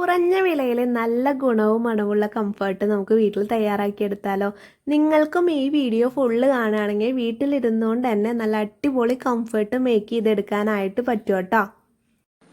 കുറഞ്ഞ വിലയിൽ നല്ല ഗുണവും മണവുള്ള കംഫർട്ട് നമുക്ക് വീട്ടിൽ തയ്യാറാക്കിയെടുത്താലോ? നിങ്ങൾക്കും ഈ വീഡിയോ ഫുള്ള് കാണുകയാണെങ്കിൽ വീട്ടിലിരുന്നുകൊണ്ട് തന്നെ നല്ല അടിപൊളി കംഫർട്ട് മേക്ക് ചെയ്തെടുക്കാനായിട്ട് പറ്റും കേട്ടോ.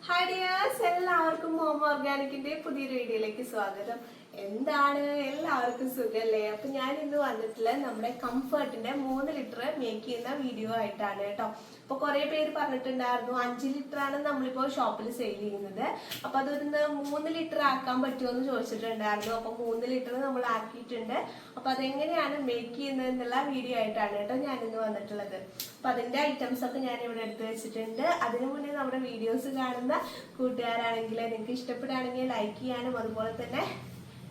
ഹായ് ഡിയേഴ്സ് എല്ലാവർക്കും ഹോം ഓർഗാനിക്കിന്റെ പുതിയൊരു വീഡിയോയിലേക്ക് സ്വാഗതം. എന്താണ്? എല്ലാവർക്കും സുഖല്ലേ? അപ്പൊ ഞാൻ ഇന്ന് വന്നിട്ടുള്ള നമ്മുടെ കംഫർട്ടിന്റെ മൂന്ന് ലിറ്റർ മേക്ക് ചെയ്യുന്ന വീഡിയോ ആയിട്ടാണ് കേട്ടോ. അപ്പൊ കുറെ പേര് പറഞ്ഞിട്ടുണ്ടായിരുന്നു അഞ്ച് ലിറ്റർ ആണ് നമ്മളിപ്പോ ഷോപ്പിൽ സെയിൽ ചെയ്യുന്നത്. അപ്പൊ അതൊന്ന് മൂന്ന് ലിറ്റർ ആക്കാൻ പറ്റുമോ എന്ന് ചോദിച്ചിട്ടുണ്ടായിരുന്നു. അപ്പൊ മൂന്ന് ലിറ്റർ നമ്മൾ ആക്കിയിട്ടുണ്ട്. അപ്പൊ അതെങ്ങനെയാണ് മേക്ക് ചെയ്യുന്നത് എന്നുള്ള വീഡിയോ ആയിട്ടാണ് കേട്ടോ ഞാൻ ഇന്ന് വന്നിട്ടുള്ളത്. അപ്പൊ അതിന്റെ ഐറ്റംസ് ഒക്കെ ഞാൻ ഇവിടെ എടുത്തു വെച്ചിട്ടുണ്ട്. അതിനു മുന്നേ നമ്മുടെ വീഡിയോസ് കാണുന്ന കൂട്ടുകാരാണെങ്കിൽ നിങ്ങൾക്ക് ഇഷ്ടപ്പെടുകയാണെങ്കിൽ ലൈക്ക് ചെയ്യാനും അതുപോലെ തന്നെ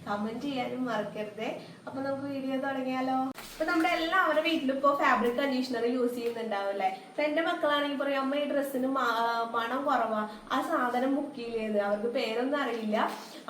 കമന്റ് ചെയ്യാനും മറക്കരുത്. അപ്പൊ നമുക്ക് വീഡിയോ തുടങ്ങിയാലോ? ഇപ്പൊ നമ്മുടെ എല്ലാവരുടെ വീട്ടിലും ഇപ്പൊ ഫാബ്രിക് കണ്ടീഷണർ യൂസ് ചെയ്യുന്നുണ്ടാവില്ലേ അപ്പൊ എന്റെ മക്കളാണെങ്കിൽ പറയും അമ്മ ഈ ഡ്രസ്സിന് പണം കുറവാ. ആ സാധനം മുക്കിയില്ലേന്ന് അവർക്ക് പേരൊന്നും അറിയില്ല.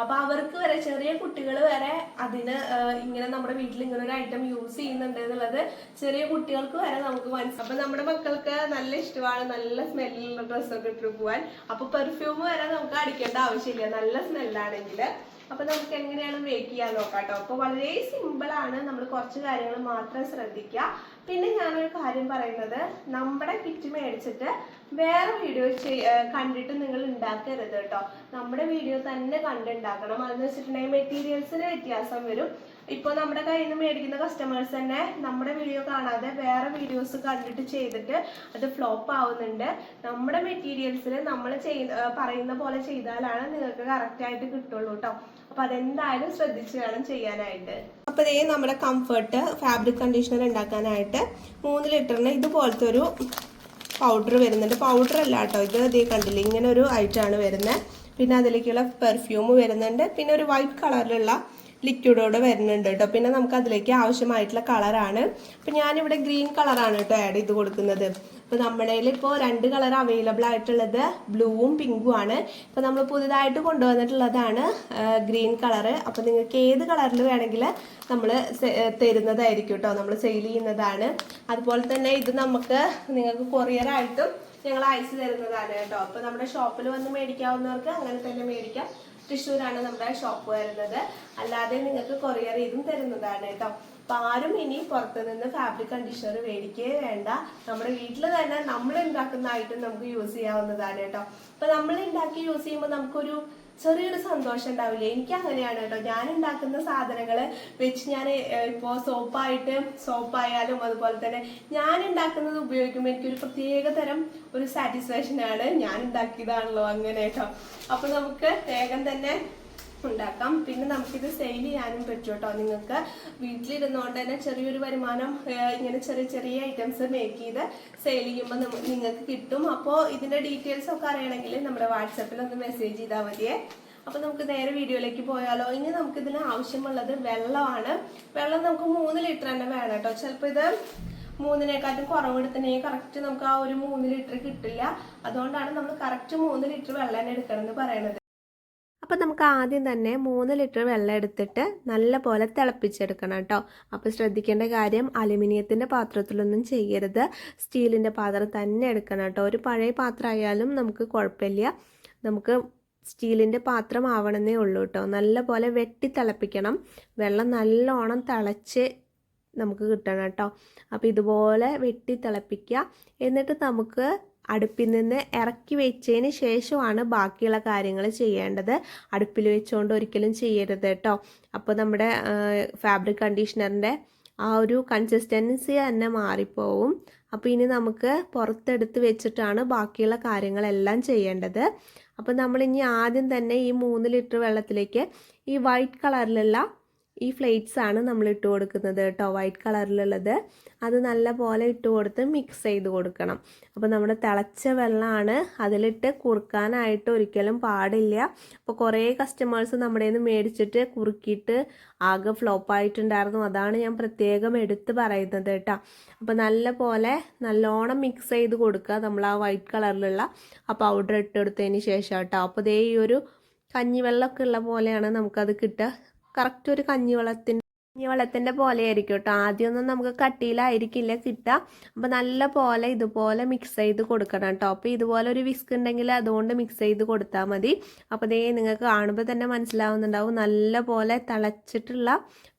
അപ്പൊ അവർക്ക് വരെ ചെറിയ കുട്ടികൾ വരെ അതിന് ഇങ്ങനെ നമ്മുടെ വീട്ടിൽ ഇങ്ങനെ ഒരു ഐറ്റം യൂസ് ചെയ്യുന്നുണ്ട് എന്നുള്ളത് ചെറിയ കുട്ടികൾക്ക് വരെ നമുക്ക് മനസ്സിലാവും അപ്പൊ നമ്മുടെ മക്കൾക്ക് നല്ല ഇഷ്ടമാണ് നല്ല സ്മെല്ലുള്ള ഡ്രസ്സൊക്കെ ഇട്ട് പോവാൻ. അപ്പൊ പെർഫ്യൂം വരെ നമുക്ക് അടിക്കേണ്ട ആവശ്യമില്ല. നല്ല സ്മെല്ലാണെങ്കിൽ അപ്പൊ നമുക്ക് എങ്ങനെയാണ് മേക്ക് ചെയ്യാൻ നോക്കാം കേട്ടോ? അപ്പൊ വളരെ സിമ്പിൾ ആണ്. നമ്മൾ കുറച്ച് കാര്യങ്ങൾ മാത്രം ശ്രദ്ധിക്കുക. പിന്നെ ഞാനൊരു കാര്യം പറയുന്നത്. നമ്മുടെ കിറ്റ് മേടിച്ചിട്ട് വേറെ വീഡിയോ കണ്ടിട്ട് നിങ്ങൾ ഉണ്ടാക്കരുത് കേട്ടോ. നമ്മുടെ വീഡിയോ തന്നെ കണ്ടുണ്ടാക്കണം. അതെന്ന് വെച്ചിട്ടുണ്ടെങ്കിൽ മെറ്റീരിയൽസിന് വ്യത്യാസം വരും. ഇപ്പോൾ നമ്മുടെ കയ്യിൽ നിന്ന് മേടിക്കുന്ന കസ്റ്റമേഴ്സ് തന്നെ നമ്മുടെ വീഡിയോ കാണാതെ വേറെ വീഡിയോസ് കണ്ടിട്ട് ചെയ്തിട്ട് അത് ഫ്ലോപ്പ് ആവുന്നുണ്ട്. നമ്മുടെ മെറ്റീരിയൽസിൽ നമ്മൾ ചെയ്- പറയുന്ന പോലെ ചെയ്താലാണ് നിങ്ങൾക്ക് കറക്റ്റ് ആയിട്ട് കിട്ടുള്ളൂ കേട്ടോ അപ്പൊ അതെന്തായാലും ശ്രദ്ധിച്ച് വേണം ചെയ്യാനായിട്ട്. അപ്പൊ ഇതേ നമ്മുടെ കംഫർട്ട് ഫാബ്രിക് കണ്ടീഷണർ ഉണ്ടാക്കാനായിട്ട് മൂന്ന് ലിറ്ററിന് ഇതുപോലത്തെ ഒരു പൗഡർ വരുന്നുണ്ട്. പൗഡർ അല്ല കേട്ടോ ഇത്. ഇതേ കണ്ടില്ല ഇങ്ങനെ ഒരു ഐറ്റമാണ് വരുന്നത് പിന്നെ അതിലേക്കുള്ള പെർഫ്യൂം വരുന്നുണ്ട്. പിന്നെ ഒരു വൈറ്റ് കളറിലുള്ള ലിക്വിഡോടെ വരുന്നുണ്ട് കേട്ടോ പിന്നെ നമുക്ക് അതിലേക്ക് ആവശ്യമായിട്ടുള്ള കളറാണ് അപ്പം ഞാനിവിടെ ഗ്രീൻ കളറാണ് കേട്ടോ ആഡ് ചെയ്ത് കൊടുക്കുന്നത്. അപ്പോൾ നമ്മുടെ ഇപ്പോൾ രണ്ട് കളർ അവൈലബിൾ ആയിട്ടുള്ളത് ബ്ലൂവും പിങ്കും ആണ്. ഇപ്പോൾ നമ്മൾ പുതിയതായിട്ട് കൊണ്ടുവന്നിട്ടുള്ളതാണ് ഗ്രീൻ കളറ് അപ്പോൾ നിങ്ങൾക്ക് ഏത് കളറിൽ വേണമെങ്കിൽ നമ്മൾ തരുന്നതായിരിക്കും കേട്ടോ നമ്മൾ സെയിൽ ചെയ്യുന്നതാണ്. അതുപോലെ തന്നെ ഇത് നമുക്ക് നിങ്ങൾക്ക് കൊറിയറായിട്ടും ഞങ്ങൾ അയച്ചു തരുന്നതാണ് കേട്ടോ അപ്പോൾ നമ്മുടെ ഷോപ്പിൽ വന്ന് മേടിക്കാവുന്നവർക്ക് അങ്ങനെ തന്നെ മേടിക്കാം. തൃശ്ശൂരാണ് നമ്മുടെ ഷോപ്പ് വരുന്നത്. അല്ലാതെ നിങ്ങൾക്ക് കൊറിയർ ചെയ്തും തരുന്നതാണ് കേട്ടോ അപ്പൊ ആരും ഇനി പുറത്തു നിന്ന് ഫാബ്രിക് കണ്ടീഷണർ മേടിക്കേ വേണ്ട. നമ്മുടെ വീട്ടിൽ തന്നെ നമ്മൾ ഉണ്ടാക്കുന്ന ഐറ്റം നമുക്ക് യൂസ് ചെയ്യാവുന്നതാണ് കേട്ടോ അപ്പൊ നമ്മൾ ഉണ്ടാക്കി യൂസ് ചെയ്യുമ്പോൾ നമുക്കൊരു ചെറിയൊരു സന്തോഷം ഉണ്ടാവില്ല? എനിക്ക് അങ്ങനെയാണ് കേട്ടോ. ഞാൻ ഉണ്ടാക്കുന്ന സാധനങ്ങൾ വെച്ച് ഞാൻ ഇപ്പോൾ സോപ്പായിട്ട് സോപ്പായാലും അതുപോലെ തന്നെ ഞാൻ ഉണ്ടാക്കുന്നത് ഉപയോഗിക്കുമ്പോൾ എനിക്കൊരു പ്രത്യേക തരം ഒരു സാറ്റിസ്ഫാക്ഷൻ ആണ് ഞാൻ ഉണ്ടാക്കിയതാണല്ലോ അങ്ങനെ കേട്ടോ. അപ്പൊ നമുക്ക് വേഗം തന്നെ ഉണ്ടാക്കാം. പിന്നെ നമുക്കിത് സെയിൽ ചെയ്യാനും പറ്റും കേട്ടോ നിങ്ങൾക്ക്. വീട്ടിലിരുന്നുകൊണ്ട് തന്നെ ചെറിയൊരു വരുമാനം ഇങ്ങനെ ചെറിയ ചെറിയ ഐറ്റംസ് മേക്ക് ചെയ്ത് സെയിൽ ചെയ്യുമ്പോൾ നിങ്ങൾക്ക് കിട്ടും. അപ്പോൾ ഇതിന്റെ ഡീറ്റെയിൽസ് ഒക്കെ അറിയണമെങ്കിൽ നമ്മുടെ വാട്സപ്പിൽ ഒന്ന് മെസ്സേജ് ചെയ്താൽ മതിയേ. അപ്പൊ നമുക്ക് നേരെ വീഡിയോയിലേക്ക് പോയാലോ. ഇനി നമുക്ക് ഇതിന് ആവശ്യമുള്ളത് വെള്ളമാണ്. വെള്ളം നമുക്ക് മൂന്ന് ലിറ്റർ തന്നെ വേണം കേട്ടോ. ചിലപ്പോൾ ഇത് മൂന്നിനെക്കാട്ടും കുറവെടുത്തിനെയും കറക്റ്റ് നമുക്ക് ആ ഒരു മൂന്ന് ലിറ്റർ കിട്ടില്ല. അതുകൊണ്ടാണ് നമ്മൾ കറക്റ്റ് മൂന്ന് ലിറ്റർ വെള്ളം തന്നെ എടുക്കണം എന്ന് പറയുന്നത് അപ്പോൾ നമുക്ക് ആദ്യം തന്നെ മൂന്ന് ലിറ്റർ വെള്ളം എടുത്തിട്ട് നല്ല പോലെ തിളപ്പിച്ചെടുക്കണം കേട്ടോ. അപ്പോൾ ശ്രദ്ധിക്കേണ്ട കാര്യം അലുമിനിയത്തിന്റെ പാത്രത്തിലൊന്നും ചെയ്യരുത്. സ്റ്റീലിന്റെ പാത്രം തന്നെ എടുക്കണം കേട്ടോ. ഒരു പഴയ പാത്രമായാലും നമുക്ക് കുഴപ്പമില്ല. നമുക്ക് സ്റ്റീലിന്റെ പാത്രം ആവണമെന്നേ ഉള്ളൂ കേട്ടോ. നല്ല പോലെ വെട്ടി തിളപ്പിക്കണം. വെള്ളം നല്ലോണം തിളച്ച് നമുക്ക് കിട്ടണം കേട്ടോ. അപ്പോൾ ഇതുപോലെ വെട്ടി തിളപ്പിക്കുക. എന്നിട്ട് നമുക്ക് അടുപ്പിൽ നിന്ന് ഇറക്കി വെച്ചതിന് ശേഷമാണ് ബാക്കിയുള്ള കാര്യങ്ങൾ ചെയ്യേണ്ടത്. അടുപ്പിൽ വെച്ചുകൊണ്ട് ഒരിക്കലും ചെയ്യരുത് കേട്ടോ അപ്പോൾ നമ്മുടെ ഫാബ്രിക് കണ്ടീഷണറിന്റെ ആ ഒരു കൺസിസ്റ്റൻസി തന്നെ മാറിപ്പോവും. അപ്പോൾ ഇനി നമുക്ക് പുറത്തെടുത്ത് വെച്ചിട്ടാണ് ബാക്കിയുള്ള കാര്യങ്ങളെല്ലാം ചെയ്യേണ്ടത്. അപ്പോൾ നമ്മളിനി ആദ്യം തന്നെ ഈ മൂന്ന് ലിറ്റർ വെള്ളത്തിലേക്ക് ഈ വൈറ്റ് കളറിലുള്ള ഈ ഫ്ലേറ്റ്സ് ആണ് നമ്മൾ ഇട്ട് കൊടുക്കുന്നത് കേട്ടോ. വൈറ്റ് കളറിലുള്ളത് അത് നല്ല പോലെ ഇട്ട് കൊടുത്ത് മിക്സ് ചെയ്ത് കൊടുക്കണം. അപ്പോൾ നമ്മുടെ തിളച്ച വെള്ളമാണ് അതിലിട്ട് കുറുക്കാനായിട്ട് ഒരിക്കലും പാടില്ല. അപ്പോൾ കുറേ കസ്റ്റമേഴ്സ് നമ്മുടെ നിന്ന് മേടിച്ചിട്ട് കുറുക്കിയിട്ട് ആകെ ഫ്ലോപ്പ് ആയിട്ടുണ്ടായിരുന്നു. അതാണ് ഞാൻ പ്രത്യേകം എടുത്ത് പറയുന്നത് കേട്ടോ. അപ്പോൾ നല്ല പോലെ നല്ലോണം മിക്സ് ചെയ്ത് കൊടുക്കുക നമ്മൾ ആ വൈറ്റ് കളറിലുള്ള ആ പൗഡർ ഇട്ടെടുത്തതിന് ശേഷം കേട്ടോ. അപ്പോൾ ഇതേ ഈ ഒരു കഞ്ഞിവെള്ളമൊക്കെ ഉള്ള പോലെയാണ് നമുക്കത് കിട്ടുക. കറക്റ്റ് ഒരു കഞ്ഞിവെള്ളത്തിന്റെ കഞ്ഞിവെള്ളത്തിന്റെ വെള്ളത്തിന്റെ പോലെ ആയിരിക്കും കേട്ടോ ആദ്യമൊന്നും നമുക്ക് കട്ടിയിലായിരിക്കില്ല കിട്ടുക. അപ്പോൾ നല്ല പോലെ ഇതുപോലെ മിക്സ് ചെയ്ത് കൊടുക്കണം കേട്ടോ അപ്പോൾ ഇതുപോലെ ഒരു വിസ്ക് ഉണ്ടെങ്കിൽ അതുകൊണ്ട് മിക്സ് ചെയ്ത് കൊടുത്താൽ മതി. അപ്പോൾ ഇതേ നിങ്ങൾക്ക് കാണുമ്പോൾ തന്നെ മനസ്സിലാവുന്നുണ്ടാവും. നല്ല പോലെ തിളച്ചിട്ടുള്ള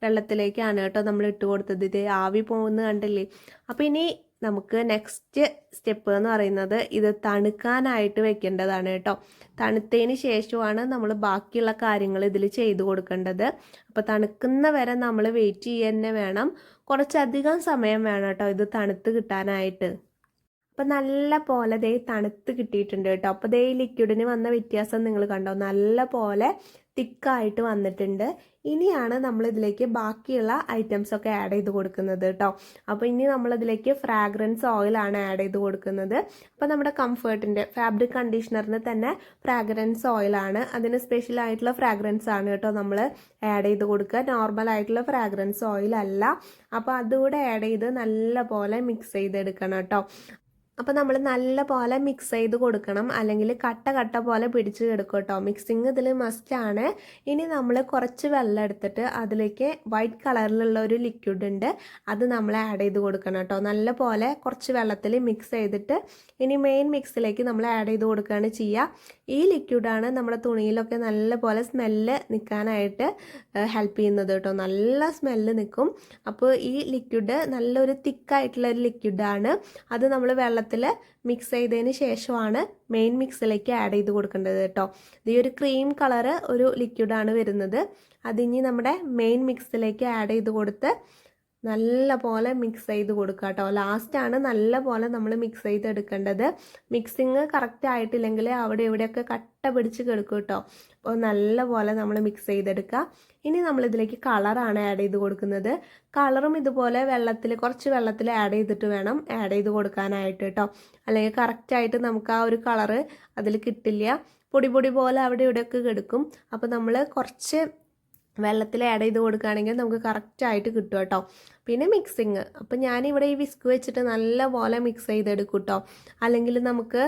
വെള്ളത്തിലേക്കാണ് കേട്ടോ നമ്മൾ ഇട്ട് കൊടുത്തത്. ഇത് ആവി പോകുന്നത് കണ്ടില്ലേ? അപ്പോൾ ഇനി നമുക്ക് നെക്സ്റ്റ് സ്റ്റെപ്പ് എന്ന് പറയുന്നത് ഇത് തണുക്കാനായിട്ട് വെക്കേണ്ടതാണ് കേട്ടോ. തണുത്തതിന് ശേഷമാണ് നമ്മൾ ബാക്കിയുള്ള കാര്യങ്ങൾ ഇതിൽ ചെയ്തു കൊടുക്കേണ്ടത്. അപ്പോൾ തണുക്കുന്ന വരെ നമ്മൾ വെയിറ്റ് ചെയ്യുക തന്നെ വേണം. കുറച്ചധികം സമയം വേണം കേട്ടോ ഇത് തണുത്ത് കിട്ടാനായിട്ട്. അപ്പം നല്ല പോലെ ദേ തണുത്ത് കിട്ടിയിട്ടുണ്ട് കേട്ടോ. അപ്പോൾ ദേ ലിക്വിഡിന് വന്ന വ്യത്യാസം നിങ്ങൾ കണ്ടോ? നല്ല പോലെ തിക്കായിട്ട് വന്നിട്ടുണ്ട്. ഇനിയാണ് നമ്മളിതിലേക്ക് ബാക്കിയുള്ള ഐറ്റംസ് ഒക്കെ ആഡ് ചെയ്ത് കൊടുക്കുന്നത് കേട്ടോ അപ്പോൾ ഇനി നമ്മളിതിലേക്ക് ഫ്രാഗ്രൻസ് ഓയിലാണ് ആഡ് ചെയ്ത് കൊടുക്കുന്നത്. അപ്പോൾ നമ്മുടെ കംഫേർട്ടിന്റെ ഫാബ്രിക് കണ്ടീഷണറിന് തന്നെ ഫ്രാഗ്രൻസ് ഓയിലാണ് അതിന് സ്പെഷ്യൽ ആയിട്ടുള്ള ഫ്രാഗ്രൻസ് ആണ് കേട്ടോ നമ്മൾ ആഡ് ചെയ്ത് കൊടുക്കുക. നോർമൽ ആയിട്ടുള്ള ഫ്രാഗ്രൻസ് ഓയിൽ അല്ല. അപ്പോൾ അതുകൂടെ ആഡ് ചെയ്ത് നല്ല പോലെ മിക്സ് ചെയ്തെടുക്കണം കേട്ടോ അപ്പോൾ നമ്മൾ നല്ല പോലെ മിക്സ് ചെയ്ത് കൊടുക്കണം. അല്ലെങ്കിൽ കട്ട കട്ട പോലെ പിടിച്ച് എടുക്കും കേട്ടോ മിക്സിങ് ഇതിൽ മസ്റ്റാണ് ഇനി നമ്മൾ കുറച്ച് വെള്ളം എടുത്തിട്ട് അതിലേക്ക് വൈറ്റ് കളറിലുള്ള ഒരു ലിക്വിഡ് ഉണ്ട്. അത് നമ്മൾ ആഡ് ചെയ്ത് കൊടുക്കണം കേട്ടോ നല്ല പോലെ കുറച്ച് വെള്ളത്തിൽ മിക്സ് ചെയ്തിട്ട് ഇനി മെയിൻ മിക്സിലേക്ക് നമ്മൾ ആഡ് ചെയ്ത് കൊടുക്കുകയാണ് ചെയ്യുക ഈ ലിക്വിഡാണ് നമ്മുടെ തുണിയിലൊക്കെ നല്ല പോലെ സ്മെല്ല് നിൽക്കാനായിട്ട് ഹെൽപ്പ് ചെയ്യുന്നത് കേട്ടോ നല്ല സ്മെല്ല് നിൽക്കും അപ്പോൾ ഈ ലിക്വിഡ് നല്ലൊരു തിക്കായിട്ടുള്ള ഒരു ലിക്വിഡാണ് അത് നമ്മൾ വെള്ളത്തിൽ മിക്സ് ചെയ്തതിന് ശേഷമാണ് മെയിൻ മിക്സിലേക്ക് ആഡ് ചെയ്ത് കൊടുക്കേണ്ടത് കേട്ടോ. ഈ ഒരു ക്രീം കളറ് ഒരു ലിക്വിഡാണ് വരുന്നത്. അതിനി നമ്മുടെ മെയിൻ മിക്സിലേക്ക് ആഡ് ചെയ്ത് കൊടുത്ത് നല്ല പോലെ മിക്സ് ചെയ്ത് കൊടുക്കുക കേട്ടോ ലാസ്റ്റാണ് നല്ല പോലെ നമ്മൾ മിക്സ് ചെയ്ത് എടുക്കേണ്ടത് മിക്സിങ് കറക്റ്റ് ആയിട്ടില്ലെങ്കിൽ അവിടെ എവിടെയൊക്കെ കട്ട പിടിച്ച് കിടക്കും കേട്ടോ അപ്പോൾ നല്ല പോലെ നമ്മൾ മിക്സ് ചെയ്തെടുക്കുക ഇനി നമ്മൾ ഇതിലേക്ക് കളറാണ് ആഡ് ചെയ്ത് കൊടുക്കുന്നത്. കളറും ഇതുപോലെ വെള്ളത്തിൽ കുറച്ച് വെള്ളത്തിൽ ആഡ് ചെയ്തിട്ട് വേണം ആഡ് ചെയ്ത് കൊടുക്കാനായിട്ട് കേട്ടോ അല്ലെങ്കിൽ കറക്റ്റായിട്ട് നമുക്ക് ആ ഒരു കളറ് അതിൽ കിട്ടില്ല. പൊടി പൊടി പോലെ അവിടെ ഇവിടെയൊക്കെ കിടക്കും. അപ്പോൾ നമ്മൾ കുറച്ച് വെള്ളത്തിൽ ആഡ് ചെയ്ത് കൊടുക്കുകയാണെങ്കിൽ നമുക്ക് കറക്റ്റായിട്ട് കിട്ടും കേട്ടോ. പിന്നെ മിക്സിങ് അപ്പം ഞാനിവിടെ ഈ വിസ്ക് വെച്ചിട്ട് നല്ല പോലെ മിക്സ് ചെയ്തെടുക്കും കേട്ടോ അല്ലെങ്കിൽ നമുക്ക്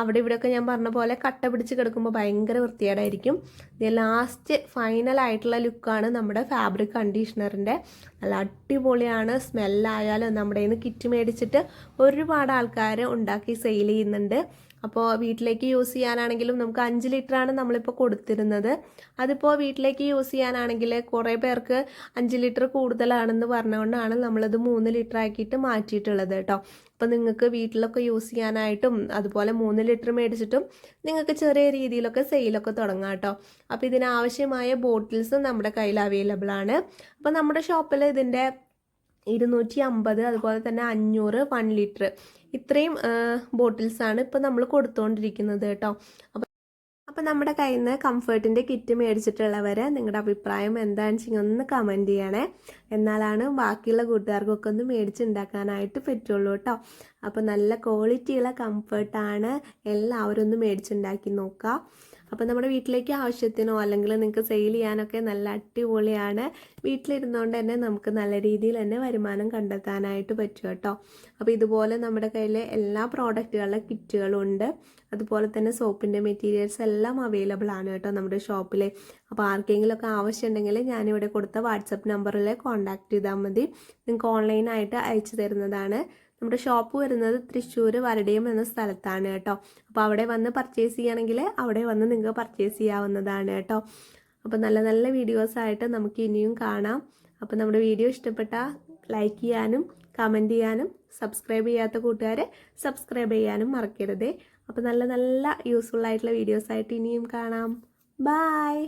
അവിടെ ഇവിടെയൊക്കെ ഞാൻ പറഞ്ഞ പോലെ കട്ട പിടിച്ച് കിടക്കുമ്പോൾ ഭയങ്കര വൃത്തികേടായിരിക്കും. ഇത് ലാസ്റ്റ് ഫൈനൽ ആയിട്ടുള്ള ലുക്കാണ് നമ്മുടെ ഫാബ്രിക് കണ്ടീഷണറിന്റെ നല്ല അടിപൊളിയാണ്. സ്മെല്ലായാലും നമ്മുടെ കിറ്റ് മേടിച്ചിട്ട് ഒരുപാട് ആൾക്കാർ ഉണ്ടാക്കി സെയിൽ ചെയ്യുന്നുണ്ട്. അപ്പോൾ വീട്ടിലേക്ക് യൂസ് ചെയ്യാനാണെങ്കിലും നമുക്ക് അഞ്ച് ലിറ്ററാണ് നമ്മളിപ്പോൾ കൊടുത്തിരുന്നത്. അതിപ്പോൾ വീട്ടിലേക്ക് യൂസ് ചെയ്യാനാണെങ്കിൽ കുറേ പേർക്ക് അഞ്ച് ലിറ്റർ കൂടുതലാണെന്ന് പറഞ്ഞുകൊണ്ടാണ് നമ്മളത് മൂന്ന് ലിറ്റർ ആക്കിയിട്ട് മാറ്റിയിട്ടുള്ളത് കേട്ടോ. അപ്പോൾ നിങ്ങൾക്ക് വീട്ടിലൊക്കെ യൂസ് ചെയ്യാനായിട്ടും അതുപോലെ മൂന്ന് ലിറ്റർ മേടിച്ചിട്ടും നിങ്ങൾക്ക് ചെറിയ രീതിയിലൊക്കെ സെയിലൊക്കെ തുടങ്ങാം കേട്ടോ. അപ്പോൾ ഇതിനാവശ്യമായ ബോട്ടിൽസും നമ്മുടെ കയ്യിൽ അവൈലബിൾ ആണ് അപ്പോൾ നമ്മുടെ ഷോപ്പിൽ ഇതിന്റെ ഇരുന്നൂറ്റി അമ്പത് അതുപോലെ തന്നെ അഞ്ഞൂറ് വൺ ലിറ്റർ ഇത്രയും ബോട്ടിൽസാണ് ഇപ്പോൾ നമ്മൾ കൊടുത്തുകൊണ്ടിരിക്കുന്നത് കേട്ടോ. അപ്പോൾ അപ്പോൾ നമ്മുടെ കയ്യിൽ നിന്ന് കംഫർട്ടിന്റെ കിറ്റ് മേടിച്ചിട്ടുള്ളവർ നിങ്ങളുടെ അഭിപ്രായം എന്താണെന്ന് വെച്ചാൽ ഒന്ന് കമന്റ് ചെയ്യണേ. എന്നാലാണ് ബാക്കിയുള്ള കൂട്ടുകാർക്കൊക്കെ ഒന്ന് മേടിച്ചുണ്ടാക്കാനായിട്ട് പറ്റുള്ളൂ കേട്ടോ. അപ്പോൾ നല്ല ക്വാളിറ്റിയുള്ള കംഫർട്ടാണ് എല്ലാവരും ഒന്ന് മേടിച്ചുണ്ടാക്കി നോക്കുക അപ്പോൾ നമ്മുടെ വീട്ടിലേക്ക് ആവശ്യത്തിനോ അല്ലെങ്കിൽ നിങ്ങൾക്ക് സെയിൽ ചെയ്യാനൊക്കെ നല്ല അടിപൊളിയാണ്. വീട്ടിലിരുന്നുകൊണ്ട് തന്നെ നമുക്ക് നല്ല രീതിയിൽ തന്നെ വരുമാനം കണ്ടെത്താനായിട്ട് പറ്റും കേട്ടോ. അപ്പോൾ ഇതുപോലെ നമ്മുടെ കയ്യിൽ എല്ലാ പ്രോഡക്റ്റുകളുടെ കിറ്റുകളും ഉണ്ട് അതുപോലെ തന്നെ സോപ്പിന്റെ മെറ്റീരിയൽസ് എല്ലാം അവൈലബിൾ ആണ് കേട്ടോ നമ്മുടെ ഷോപ്പിൽ അപ്പോൾ ആർക്കെങ്കിലുമൊക്കെ ആവശ്യമുണ്ടെങ്കിൽ ഞാനിവിടെ കൊടുത്ത വാട്സപ്പ് നമ്പറിൽ കോൺടാക്ട് ചെയ്താൽ മതി. നിങ്ങൾക്ക് ഓൺലൈനായിട്ട് അയച്ചു തരുന്നതാണ്. നമ്മുടെ ഷോപ്പ് വരുന്നത് തൃശ്ശൂർ വരടയം എന്ന സ്ഥലത്താണ് കേട്ടോ. അപ്പോൾ അവിടെ വന്ന് പർച്ചേസ് ചെയ്യുകയാണെങ്കിൽ അവിടെ വന്ന് നിങ്ങൾക്ക് പർച്ചേസ് ചെയ്യാവുന്നതാണ് കേട്ടോ. അപ്പോൾ നല്ല നല്ല വീഡിയോസായിട്ട് നമുക്ക് ഇനിയും കാണാം. അപ്പോൾ നമ്മുടെ വീഡിയോ ഇഷ്ടപ്പെട്ട ലൈക്ക് ചെയ്യാനും കമന്റ് ചെയ്യാനും സബ്സ്ക്രൈബ് ചെയ്യാത്ത കൂട്ടുകാരെ സബ്സ്ക്രൈബ് ചെയ്യാനും മറക്കരുതേ. അപ്പോൾ നല്ല നല്ല യൂസ്ഫുൾ ആയിട്ടുള്ള വീഡിയോസായിട്ട് ഇനിയും കാണാം. ബായ്